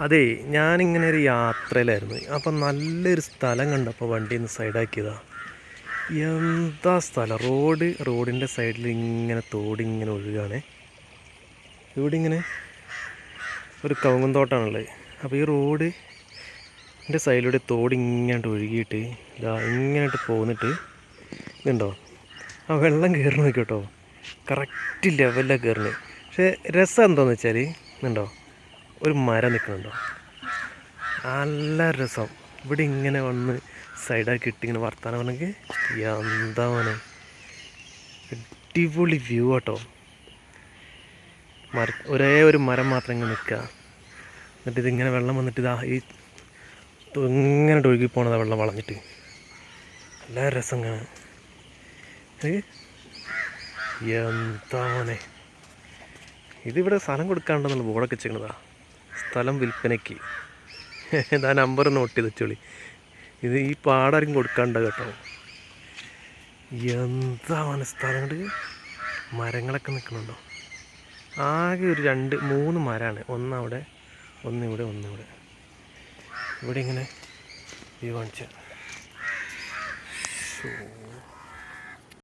അതെ ഞാനിങ്ങനെ ഒരു യാത്രയിലായിരുന്നു. അപ്പം നല്ലൊരു സ്ഥലം കണ്ടപ്പോൾ വണ്ടി ഒന്ന് സൈഡാക്കിയതാ. എന്താ സ്ഥലം? റോഡ് റോഡിന്റെ സൈഡിൽ ഇങ്ങനെ തോടിങ്ങനെ ഒഴുകാണേ. ഇവിടെ ഇങ്ങനെ ഒരു കവുങ്ങും തോട്ടമാണുള്ളത് അപ്പോൾ ഈ റോഡ് എന്റെ സൈഡിലൂടെ തോട് ഇങ്ങോട്ട് ഒഴുകിയിട്ട് ഇതാ ഇങ്ങോട്ട് പോന്നിട്ട് ഇതുണ്ടോ? ആ വെള്ളം കയറി നോക്കിയോട്ടോ. കറക്റ്റ് ലെവലിലാണ് കയറുന്നത് പക്ഷേ രസം എന്താണെന്ന് വെച്ചാൽ ഇതുണ്ടോ? ഒരു മരം നിൽക്കുന്നുണ്ടോ? നല്ല രസം. ഇവിടെ ഇങ്ങനെ വന്ന് സൈഡാക്കി ഇട്ട് വർത്താനം പറഞ്ഞെങ്കിൽ എന്താണ് അടിപൊളി വ്യൂ കേട്ടോ മര ഒരേ ഒരു മരം മാത്രം ഇങ്ങനെ നിൽക്കുക. എന്നിട്ട് ഇതിങ്ങനെ വെള്ളം വന്നിട്ട് ഇതാ ഈ ഇങ്ങനെ ഒഴുകി പോണതാ വെള്ളം വളഞ്ഞിട്ട്. നല്ല രസം കാണാൻ? എന്താ ഇതിവിടെ സ്ഥലം കൊടുക്കാണ്ടെന്നുള്ള ബോർഡൊക്കെ വെച്ചിരുന്നതാ സ്ഥലം വിൽപ്പനയ്ക്ക്. ഇതാ നമ്പർ നോട്ട് ചെയ്ത് വെച്ചോളി. ഇത് ഈ പാടാരും കൊടുക്കാണ്ട കേട്ടോ. എന്താണ് സ്ഥലം കൊണ്ട് മരങ്ങളൊക്കെ നിൽക്കുന്നുണ്ടോ? ആകെ ഒരു രണ്ട് മൂന്ന് മരമാണ് ഒന്നവിടെ ഒന്നിവിടെ ഒന്നിവിടെ ഇവിടെ ഒന്ന് ഇവിടെ. ഇവിടെ ഇങ്ങനെ വ്യൂ കാണിച്ച.